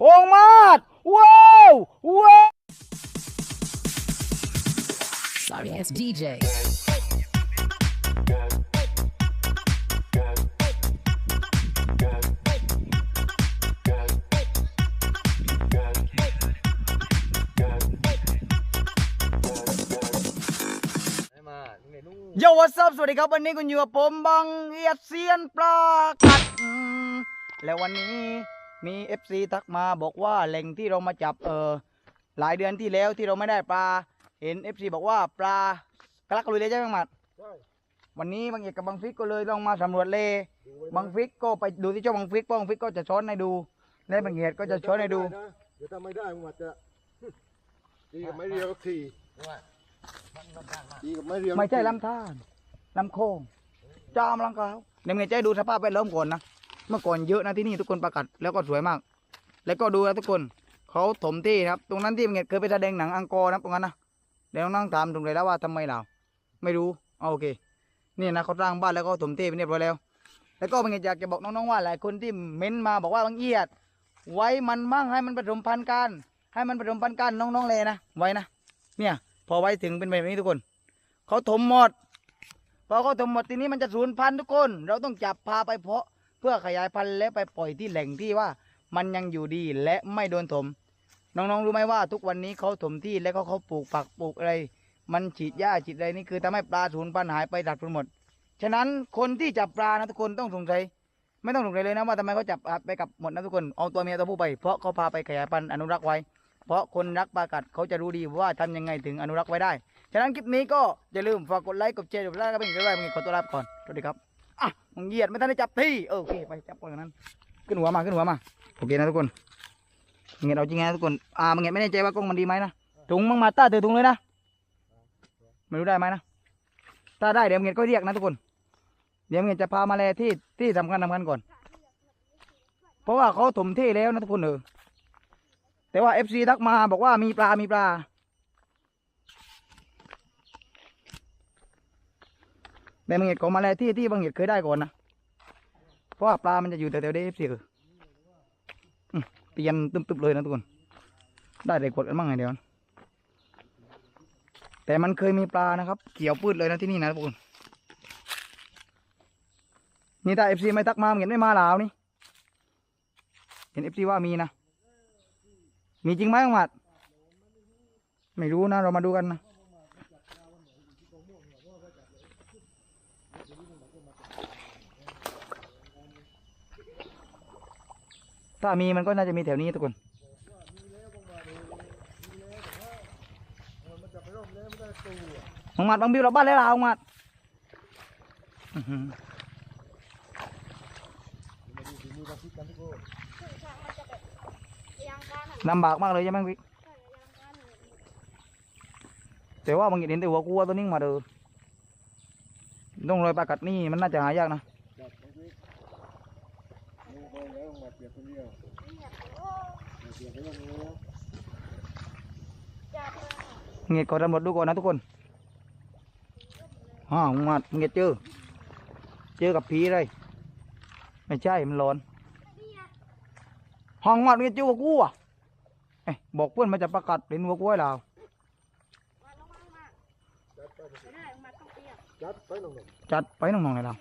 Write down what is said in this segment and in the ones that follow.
โองมาดว้าวว้าว Sorry ass DJ. โยวัสบสวัสดีครับ วันนี้คุณอยู่กับผมบังเอียดเซียนปลากัดอืม แล้ววันนี้มี FC ทักมาบอกว่าแหล่งที่เรามาจับเออหลายเดือนที่แล้วที่เราไม่ได้ปลา เห็น FC บอกว่าปลากระลักลุยเลยใช่ไหมหมัดใช่วันนี้บางเอกกับบางฟิกก็เลยต้องมาสำรวจเลบางฟิกก็ไปดูที่เจ้าบางฟิกเพราะบางฟิกก็จะช้อนให้ดูและบางเอกก็จะช้อนให้ดู เดี๋ยวถ้าไม่ได้มึงอาจจะดีกับไม้เรียวสักทีดีกับไม้เรียวไม่ใช่ลำธารลำโค้งจามลังกาวเดี๋ยวเงยใจดูสภาพแวดล้อมก่อนนะ เมื่อก่อนเยอะนะที่นี่ทุกคนประกาศแล้วก็สวยมาก แล้วก็ดูนะทุกคนเขาถมที่นะครับ ตรงนั้นที่เงยเคยไปแสดงหนังอังกอร์นะตรงนั้นนะเดี๋ยวน้องถามตรงเลยแล้วว่าทำไมเราไม่รู้เอาโอเคนี่นะเขาสร้างบ้านแล้วก็ถมที่ไปเรียบร้อยแล้ว แล้วก็เป็นไงอยากจะบอกน้องๆว่าหลายคนที่เม้นมาบอกว่าบางเอียด ไว้มันมั่งให้มันผสมพันธุ์กันให้มันผสมพันธุ์กันน้องๆเลยนะไว้นะเนี่ย พอไว้ถึงเป็นแบบนี้ทุกคนเขาถมหมดพอเขาถมหมดทีนี้มันจะสูญพันธุ์ทุกคน เราต้องจับพาไปเพาะ เพื่อขยายพันธุ์และไปปล่อยที่แหล่งที่ว่ามันยังอยู่ดีและไม่โดนถม น้องๆรู้ไหมว่าทุกวันนี้เขาถมที่แล้วก็เขาปลูกผักปลูกอะไร มันฉีดหญ้าฉีดอะไรนี่คือทำให้ปลาสูญพันธุ์หายไปดับไปหมด ฉะนั้นคนที่จับปลานะทุกคนต้องสงสัยไม่ต้องสงสัยเลยนะว่าทำไมเขาจับไปกับหมดนะทุกคนเอาตัวเมียตัวผู้ไป เพราะเขาพาไปขยายพันธุ์อนุรักษ์ไว้ เพราะคนรักปลากัดเขาจะรู้ดีว่าทำยังไงถึงอนุรักษ์ไว้ได้ ฉะนั้นคลิปนี้ก็อย่าลืมฝากกดไลค์กดแชร์กดไลค์ก็เป็นกำลังใจให้ขอตัวลาไปก่อนสวัสดีครับ มึงเหยียดไม่ทันได้จับที่โอเคไปจับก่อนนั้น ขึ้นหัวมาขึ้นหัวมาโอเคนะทุกคนมึงเห็นเอาจริงนะทุกคนอ่ามึงเห็นไม่แน่ใจว่ากล้องมันดีไหมนะถุงมึงมาต้าเตือถุงเลยนะไม่รู้ได้ไหมนะถ้าได้เดี๋ยวมึงเห็นก็เรียกนะทุกคน เดี๋ยวมึงเห็นจะพามาแลที่ที่สำคัญสำคัญก่อน เพราะว่าเขาถมที่แล้วนะทุกคนเออแต่ว่าเอฟซีทักมาบอกว่ามีปลา มีปลา แต่บางเหตุของมาแล้ที่ที่บางเหตุเคยได้ก่อนนะ เพราะว่าปลามันจะอยู่แถวๆเดฟซีเอออืมเตียนตึมๆเลยนะทุกคน ได้แต่กดกันบ้างไงเดียวนะแต่มันเคยมีปลานะครับ เกี่ยวปืดเลยนะที่นี่นะทุกคน นี่ถ้าเอฟซีไม่ทักมาเห็นไม่มาลาวนี่ เห็นเอฟซีว่ามีนะ มีจริงไหมบังหมัด ไม่รู้นะเรามาดูกันนะ ถ้ามีมันก็น่าจะมีแถวนี้ทุกคนบังมัดบังบิวเราบ้านแล้วเราบังมัดอื้อหือลำบากมากเลยใช่ไหมพี่แต่ว่าบางทีเห็นแต่หัวกลัวตัวนิ่งมาเด้อต้องรอยปลากัดนี่มันน่าจะหายากนะ จับไปสิมึง ไปแล้วมาเปียกคนเดียวมาเปียกไปแล้วมึงแล้วเงียขอตำรวจดูก่อนนะทุกคนฮ่ามึงมามึงเงียเจอ เจอกับผีเลย ไม่ใช่ มันร้อน ห้องมามึงเงียเจอหัวกูอะเอ้ยบอกเพื่อนมาจะประกาศเป็นหัวกูให้เราจัดไปน้องจัดไปน้องๆเลยเรา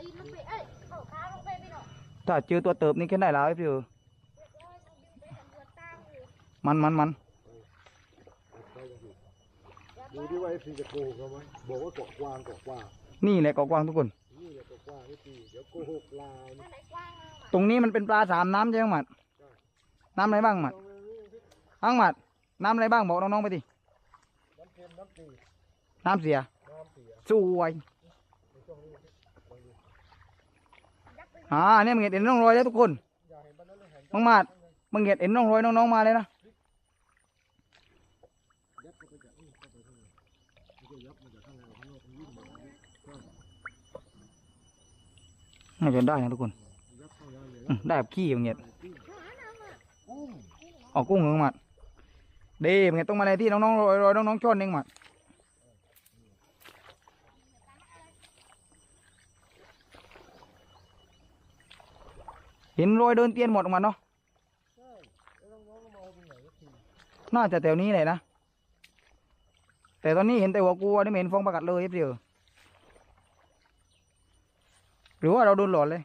ๆเดี๋ยวหัวกลัวพี่น้องเข้าตีนลงไปเอ้ยเข้าขาลงไปพี่น้องถ้าเจอตัวเติบนี่แค่ได้แล้วไอ้พี่เออมันมันมันนสิดูดิว่าไอ้พี่จะโกหกเราไหมบอกว่าเกาะกวางเกาะกวางนี่แหละเกาะกวางทุกคน นี่แหละเกาะกวางไอ้พีเดี๋ยวโกหกลาวนี่ตรงนี้มันเป็นปลาสามน้ำใช่ไหมหมัดน้ำอะไรบ้างหมัดอ้างหมัดน้ำอะไรบ้างบอกน้องๆไปดิน้ำเค็มน้ำจืดน้ำเสียน้ำเสียสวย อ่าเนี่ยมึงเห็นร่องรอยแล้วทุกคนอย่าเห็นบ้านนั้นเลยเห็นมึงมาดมึงเห็นเห็นร่องรอยน้องๆมาเลยนะยับเข้าไปจากนี่เข้าไปข้างในไม่ใช่ยับมาจากข้างในข้างนอกมันวิ่งมาน่าจะได้นะทุกคนยับเข้าได้เลยอืมได้แบบขี้มึงเห็นกุ้งออกกุ้งเหรอมึงมาดดีมึงเห็นต้องมาเลยที่น้องๆรอยรอยน้องๆชนเองหมัด ห็นรอยเดินเตียนหมดออกมาเนาะใช่น่าจะแถวนี้เลยนะ แต่ตอนนี้เห็นแต่หัวกูอันนี่เห็นฟองประกัดเลยเอฟซีหรือว่าเราโดนหลอนเลย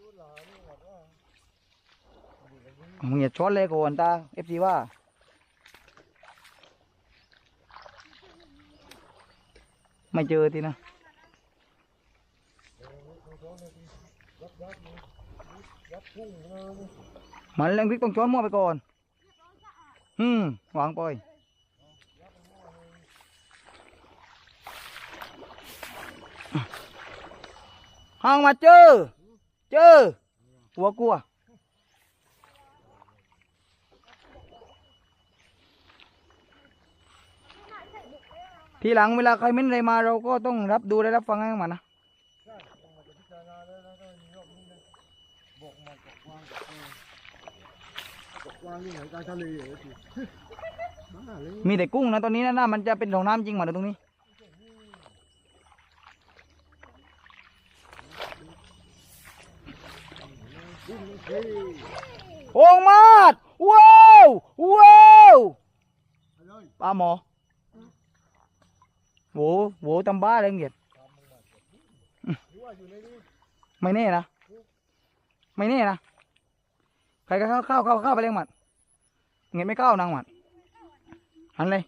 ดูหลานนี่แบบว่ามึงอย่าช้อนเลยก่อนตาเอฟซีว่าไม่เจอทีนะ มันเล่งพริกต้องช้อนมั่วไปก่อน อืมวางไปห่างมาเจอ เจอหัวกลัวทีหลังเวลาใครเม้นอะไรมาเราก็ต้องรับดูและรับฟังให้มันนะ ใช่ต้องมาจะพิจารณาแล้วนะก็มีรอบนี้นะบอกมากับวางกับเออกับ วางที่ไหนกลางทะเลเหรอทีบ้าเลยมีแต่กุ้งนะตอนนี้นะหน้ามันจะเป็นของน้ำจริงมาตรงนี้กุ้งเฮ้ยโอ่งมาดว้าวว้าวปลาหมอโหโหตำบ้าเลยเงียดหรือว่าอยู่ในนี้ไม่แน่นะ ไม่แน่นะ ใครก็เข้าเข้าเข้าเข้าไปเลยหมัดเงียไม่เข้านางหมัดหันเลย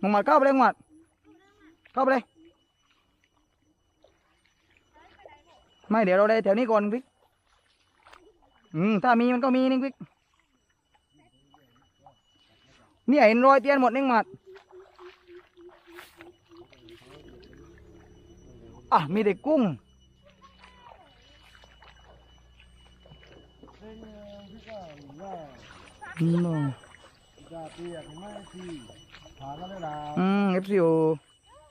มึงหมัดเข้าไปเลยหมัดเข้าไปเลยไม่เดี๋ยวเราได้แถวนี้ก่อนพิกอืมถ้ามีมันก็มีนี่พิกเนี่ยเห็นรอยเตียนหมดนี่หมัดอะมีแต่กุ้ง เป็นเอ่อพี่ก้าว่า อืมจะเปียกไม่ทีผ่านมาได้ลาอืมเอฟซีโอ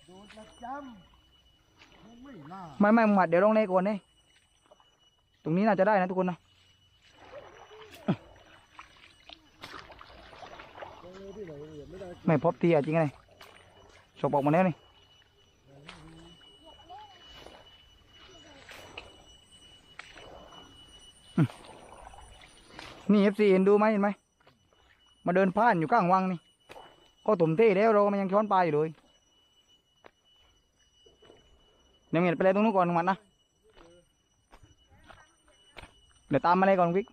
โดนประจำยังไม่ล่าไม่ไม่หมัดเดี๋ยวลงในก่อนนี่ตรงนี้น่าจะได้นะทุกคนนะเจอที่ไหนเนี่ยไม่ได้ไม่พบทีอะจริงไงสกบอกมาแล้วนี่ นี่เอฟซีเห็นดูไหมเห็นไหมมาเดินผ่านอยู่ข้างวังนี่ ก็ตุ่มเท่แล้วเราก็มันยังช้อนปลาอยู่เลยเดี๋ยวเงียบไปเลยตรงนู้นก่อนหมัดนะเดี๋ยวตามมาเลยก่อนวิก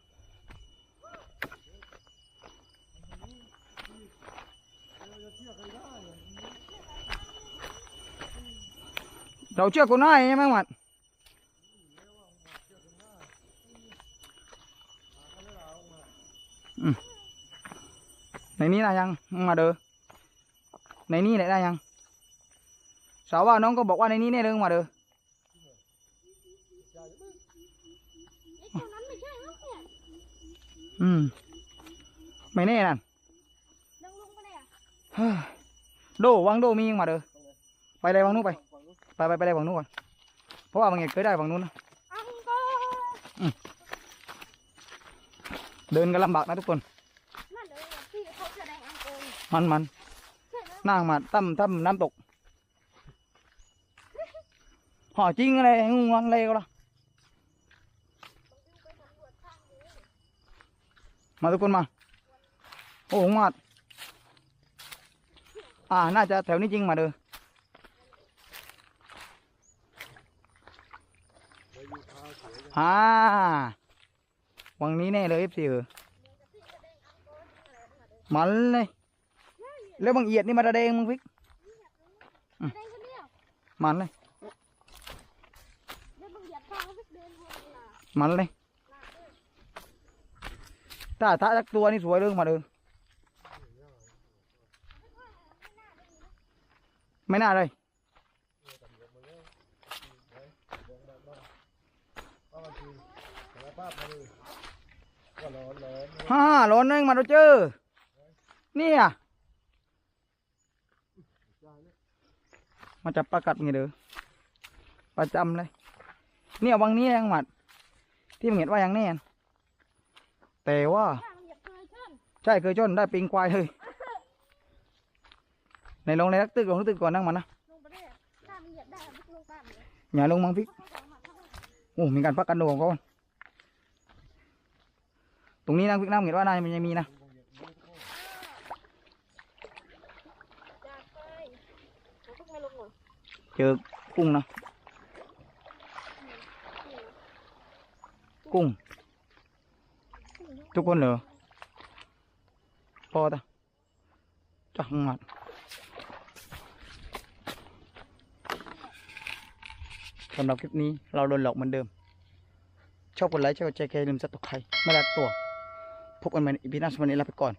เราเชื่อคนง่ายใช่ไหมหมัดอืมในนี้ได้ยังมึงมาเด้อในนี้ได้ยังสาวว่าน้องก็บอกว่าในนี้แน่เลยมึงมาเด้อไอ้ตัวนั้นไม่ใช่มั้งเนี่ยอืมไม่แน่นั่นดึงลงไปเลยอะเฮ้ยโดวังโดมียิงมาเด้อไปเลยวังนู้นไปไปไปไปเลยวังนู้นก่อนเพราะว่าบางอย่างเคยได้วังนู้นนะอังก็เดินกันลำบากนะทุกคนนั่นเลยที่เขาแสดงอังโกง มันมันนั่งมาตั้มตั้มน้ำตก ห่อจริงอะไรงูงังเลยก็ละมาทุกคนมา โอ้โหมาดอ่า น่าจะแถวนี้จริงมาเด้ออ่าวังนี้แน่เลยเอฟซีเออมันเลย แล้วบางเอียดนี่มาระเดงมึงพิกแสดงคนเดียวมันเลยแล้วบางเหยียบทางก็เดินวนเวลามันเลยถ้าถ้าสักตัวนี่สวยเรื่องมาเด้อไม่น่าเลยก็มาทีสารภาพมาเลยก็ร้อนร้อนฮ่าร้อนเองมาเราเจอเนี่ย มาจับปลากัดไงเด้อประจำเลย เนี่ยวังนี้ยังหมัด ที่มึงเห็นว่ายังแน่นแต่ว่า ใช่เคยจนได้ปิงควายเลยในลงในนักตึกลงนักตึกก่อนนั่งมันนะอย่าลงมังพิกเข้าสองหมัดเข้าโอ้มีการพักกันโดของเขาตรงนี้นะพี่น้ำเห็นว่าน่ามันยังมีนะ จากไปเราต้องไม่ลงเหรอ เจอกุ้งนะกุ้ง ทุกคนเหรอพอตะจักงัดสำหรับคลิปนี้เราโดนหลอกเหมือนเดิม ชอบกดไลค์ชอบกดแชร์อย่าลืมสับตกใครไม่รักตัว พบกันใหม่ในอีพีหน้าสวันนี้ลาไปก่อน